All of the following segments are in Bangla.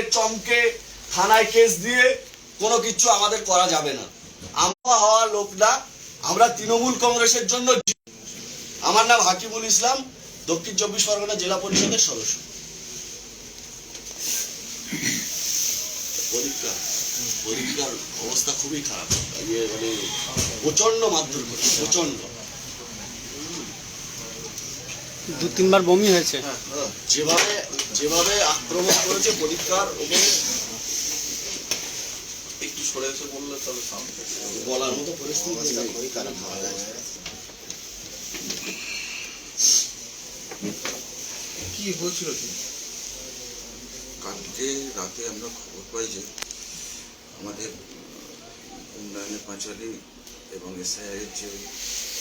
করে চমকে থানায় কেস দিয়ে কোনো কিছু আমাদের করা যাবে না। আমরা হওয়া লোক না আমরা তৃণমূল কংগ্রেসের জন্য আমার নাম হাকিমুল ইসলাম দক্ষিণ চব্বিশ পরগনা জেলা পরিষদের সদস্য। পরীক্ষা পরীক্ষার অবস্থা খুবই খারাপ। ইয়ে মানে প্রচণ্ড মারধর প্রচণ্ড দু তিনবার বমি হয়েছে। যেভাবে যেভাবে আক্রমণ করেছে পরীক্ষার উপরে একটু সরে এসে বললে তাহলে বলার মতো পরিস্থিতি নেই। কি হয়েছিল কি? কালকে রাতে আমরা খবর পাই যে আমাদের উন্নয়নের পাঁচালী এবং এসআইয়ের যে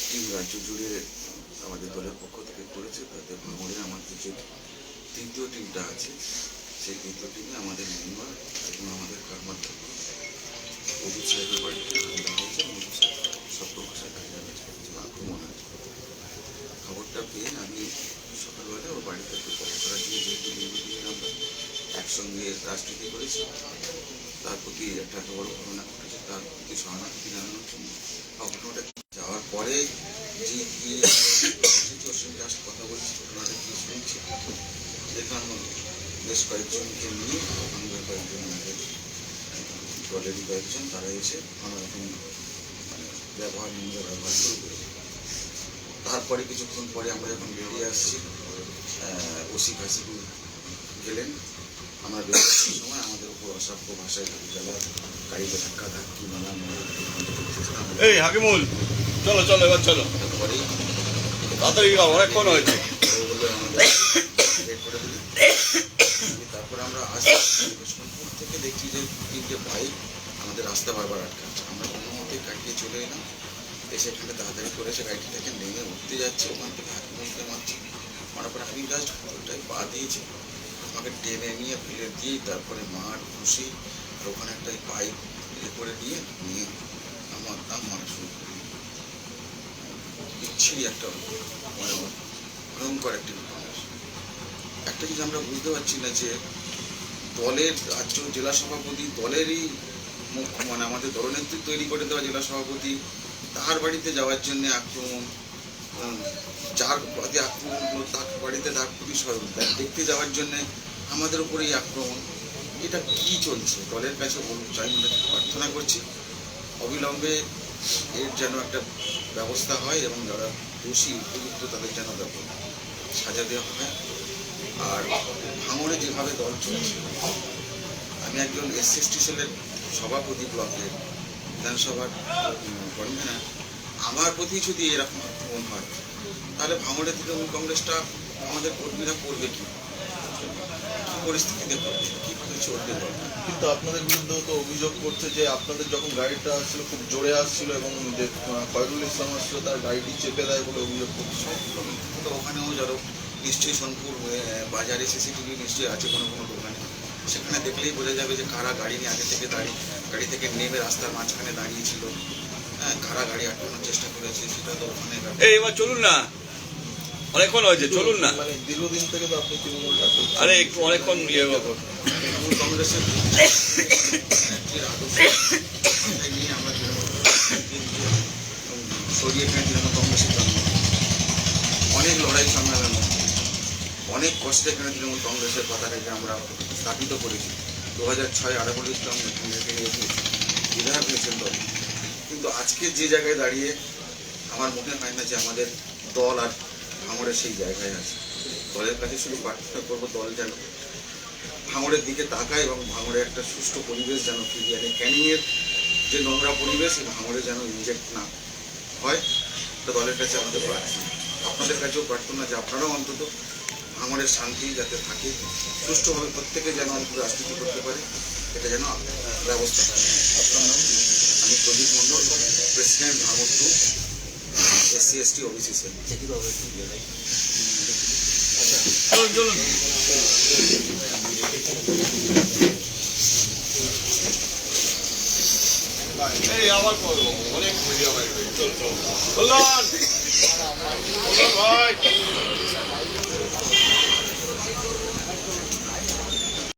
টিম রাজ্য জুড়ে আমাদের দলের পক্ষ থেকে করেছে তাতে ভাঙড়ে আমাদের যে তৃতীয় টিমটা আছে, সেই তৃতীয় টিমে আমাদের মেম্বার এবং আমাদের কর্মাধ্যক্ষ অজিত সাহেবের বাড়িতে হামলা হয়েছে অজিত সাহেব কিছু আক্রমণ হয়েছে খবরটা পেয়ে আমি সকালবেলা ওর বাড়িতে একটু পড়াশোনা দিয়ে যেহেতু নির্বিঘ্নে আমরা একসঙ্গে রাজনীতি করেছি, তার প্রতি একটা এত ঘটনা ঘটেছে, তার প্রতি সহানুভূতি জানানোর জন্য ঘটনাটা যাওয়ার পরে যে গিয়ে ওর সঙ্গে জাস্ট কথা বলছি ঘটনাটা কি শুনছি দেখলাম বেশ কয়েকজনকে নিয়ে আমাদের কয়েকজন আমাদের দলেরই কয়েকজন তারা এসে আমার এখন মানে ব্যবহার নিন্দা ব্যবহার শুরু তারপরে কিছুক্ষণ পরে আমরা যখন বেরিয়ে আসছি ওসি কাশিপুর গেলেন। আমরা বেরোনোর সময় আমাদের উপর অসভ্য ভাষায় যারা গাড়িতে ধাক্কা ধাক্কি নানান এই হাকিমুল চলো চলো এবার চলো। তাড়াতাড়ি অনেকক্ষণ হয়েছে। তারপরে আমরা আসি সোনপুর থেকে দেখছি যে তিনটে বাইক আমাদের রাস্তা বারবার আটকাচ্ছে। আমরা কোনো মতে কাটিয়ে চলে এলাম। এসে এখানে তাড়াতাড়ি করে সে থেকে নেমে উঠতে যাচ্ছে, ওখান থেকে হাকিমুলকে মারছে। মারার পরে আমি জাস্ট ওটাই পা দিয়েছি। আমাকে টেনে নিয়ে ফেলে দিয়ে তারপরে মার খুশি আর ওখানে একটা পাইপ ইয়ে করে দিয়ে নিয়ে আমার দাম মারা শুরু করি। বিচ্ছিরি একটা মানে ভয়ঙ্কর একটি উপন্যাস একটা জিনিস আমরা বুঝতে পারছি না যে দলের রাজ্য জেলা সভাপতি দলেরই মানে আমাদের দলনেত্রী তৈরি করে দেওয়া জেলা সভাপতি তার বাড়িতে যাওয়ার জন্য আক্রমণ যার প্রতি আক্রমণ হলো তার বাড়িতে তার প্রতি সহযোগিতা দেখতে যাওয়ার জন্য আমাদের উপরেই আক্রমণ, এটা কি চলছে? দলের কাছে বলুন চাই আমরা প্রার্থনা করছি। অবিলম্বে এর যেন একটা ব্যবস্থা হয় এবং যারা দোষী, উপযুক্ত তাদের যেন ব্যবস্থা সাজা দেওয়া হবে। আর ভাঙড়ে যেভাবে দল চলছে আমি একজন এস স্টেশনের সভাপতি ব্লকের বিধানসভার কনভেনার আমার প্রতি যদি এরকম আক্রমণ হয়, তাহলে ভাঙড়ে তৃণমূল কংগ্রেসটা আমাদের কর্মীরা করবে কি? পরিস্থিতিতে করবে কীভাবে চলবে দলটা কিন্তু আপনাদের বিরুদ্ধেও তো অভিযোগ করছে যে আপনাদের যখন গাড়িটা আসছিল খুব জোরে আসছিল এবং যে আহ, খয়রুল ইসলাম আসছিল তার গাড়িটি চেপে দেয় বলে অভিযোগ করছে। তো ওখানেও যারা নিশ্চয়ই সোনপুর বাজারে সিসিটিভি নিশ্চয়ই আছে কোনো কোনো দোকানে। সেখানে দেখলেই বোঝা যাবে যে কারা গাড়ি নিয়ে আগে থেকে দাঁড়িয়ে গাড়ি থেকে নেমে রাস্তার মাঝখানে দাঁড়িয়েছিল। হ্যাঁ কারা গাড়ি আটকানোর চেষ্টা করেছে সেটা তো ওখানে। এবার চলুন না। অনেকক্ষণ হয়েছে চলুন না। মানে দীর্ঘদিন থেকে তো আপনি। আরে একটু অনেকক্ষণ ইয়ে। কংগ্রেসের নেত্রীর আদর্শ মাথায় নিয়ে আমরা তৃণমূল কংগ্রেসকে সরিয়ে এখানে তৃণমূল কংগ্রেসের জন্ম অনেক লড়াই সংগ্রামের মধ্যে অনেক কষ্টে এখানে তৃণমূল কংগ্রেসের পতাকাকে আমরা স্থাপিত করেছি। দু হাজার ছয় আরাবুল ইসলাম থেকে এসেছি। বিধায়ক হয়েছেন দল কিন্তু আজকে যে জায়গায় দাঁড়িয়ে আমার মনে হয় না যে আমাদের দল আর ভাঙড়ের সেই জায়গায় আছে। দলের কাছে শুধু প্রার্থনা করব দল যেন ভাঙড়ের দিকে তাকায় এবং ভাঙড়ে একটা সুষ্ঠু পরিবেশ যেন ফিরিয়ে আনে। ক্যানিংয়ের যে নোংরা পরিবেশ, এই ভাঙড়ে যেন ইনজেক্ট না হয় তো দলের কাছে আমাদের প্রার্থনা। আপনাদের কাছেও প্রার্থনা যে আপনারাও অন্তত ভাঙড়ের শান্তি যাতে থাকে, সুষ্ঠুভাবে প্রত্যেকে যেন অন্তত রাজনীতি করতে পারে, এটা যেন ব্যবস্থা আপনার নাম আমি প্রদীপ মণ্ডল, প্রেসিডেন্ট ভাঙড় two SC ST OBC cell চলুন চলুন এই আবার করব অনেক ভিডিও ভাই চল চল। বললাম ভাই!